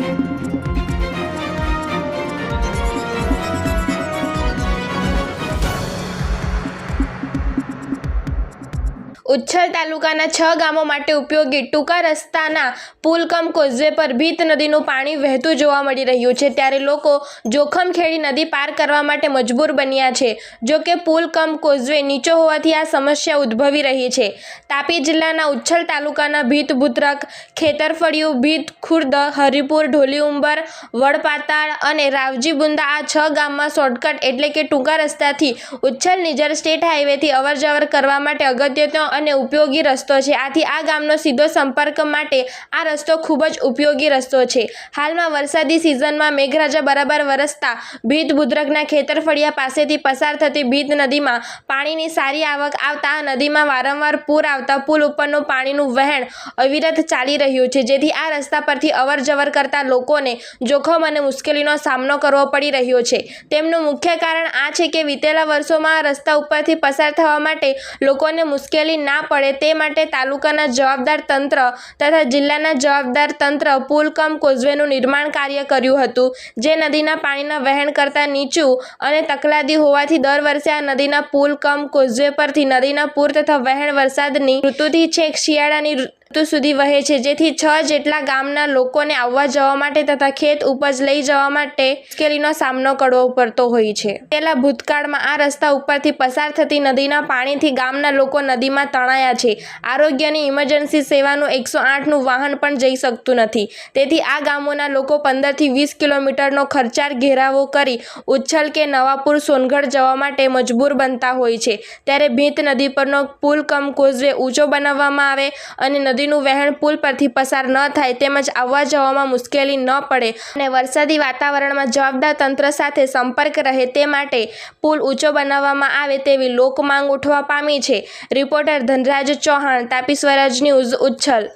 Thank you. Uchchhal તાલુકાના છ ગામો માટે ઉપયોગી ટૂંકા રસ્તાના પુલ કમ કોઝવે પર ભીત નદીનું પાણી વહેતું જોવા મળી રહ્યું છે. ત્યારે લોકો જોખમ ખેડી નદી પાર કરવા માટે મજબૂર બન્યા છે. જો કે પુલ કમ કોઝવે નીચો હોવાથી આ સમસ્યા ઉદ્ભવી રહી છે. તાપી જિલ્લાના ઉચ્છલ તાલુકાના ભીત ભૂતરક ખેતરફળિયું, ભીત ખુર્દ, હરિપુર ઢોલી ઉંબર વડપાતાળ અને રાવજી બુંદા આ છ ગામમાં શોર્ટકટ એટલે કે ટૂંકા રસ્તાથી ઉચ્છલ નિઝર સ્ટેટ હાઈવેથી અવરજવર કરવા માટે અગત્યનો અને ઉપયોગી રસ્તો છે. આથી આ ગામનો સીધો સંપર્ક માટે આ રસ્તો ખૂબ જ ઉપયોગી રસ્તો છે. હાલમાં વરસાદી સિઝનમાં મેઘરાજા બરાબર વરસતા ભીત બુદ્રકના ખેતરફળિયા પાસેથી પસાર થતી ભીત નદીમાં પાણીની સારી આવક આવતા નદીમાં વારંવાર પૂર આવતા પુલ ઉપરનું પાણીનું વહેણ અવિરત ચાલી રહ્યું છે. જેથી આ રસ્તા પરથી અવર જવર કરતા લોકોને જોખમ અને મુશ્કેલીનો સામનો કરવો પડી રહ્યો છે. તેમનું મુખ્ય કારણ આ છે કે વિતેલા વર્ષોમાં રસ્તા ઉપરથી પસાર થવા માટે લોકોને મુશ્કેલી ના પડે તે માટે તાલુકાના જવાબદાર તંત્ર તથા જિલ્લાના જવાબદાર તંત્ર પુલ કમ કોઝવેનું નિર્માણ કાર્ય કર્યું હતું. જે નદીના પાણીના વહેણ કરતાં નીચું અને તકલાદી હોવાથી દર વર્ષે આ નદીના પુલ કમ કોઝવે પરથી નદીના પૂર તથા વહેણ વરસાદની ઋતુથી છેક શિયાળાની સુધી વહે છે. જેથી છ જેટલા ગામના લોકોને આવવા જવા માટે તથા ખેત ઉપજ લઈ જવા માટે મુશ્કેલીનો સામનો કરવો પડતો હોય છે. પેલા ભૂતકાળમાં આ રસ્તા ઉપરથી પસાર થતી નદીના પાણીથી ગામના લોકો નદીમાં તણાયા છે. આરોગ્યની ઇમરજન્સી સેવાનું એકસો આઠનું વાહન પણ જઈ શકતું નથી. તેથી આ ગામોના લોકો પંદરથી વીસ કિલોમીટરનો ખર્ચાળ ઘેરાવો કરી ઉચ્છલ કે નવાપુર, સોનગઢ જવા માટે મજબૂર બનતા હોય છે. ત્યારે ભીત નદી પરનો પુલ કમ કોઝવે ઊંચો બનાવવામાં આવે અને નદીનું વહેણ પુલ પરથી પસાર ન થાય તેમજ આવવા જવામાં મુશ્કેલી ન પડે અને વરસાદી વાતાવરણમાં જવાબદાર તંત્ર સાથે સંપર્ક રહે તે માટે પુલ ઊંચો બનાવવામાં આવે તેવી લોકમાંગ ઉઠવા પામી છે. Reporter Dhanraj Chauhan, Tapi Swaraj news Uchchhal.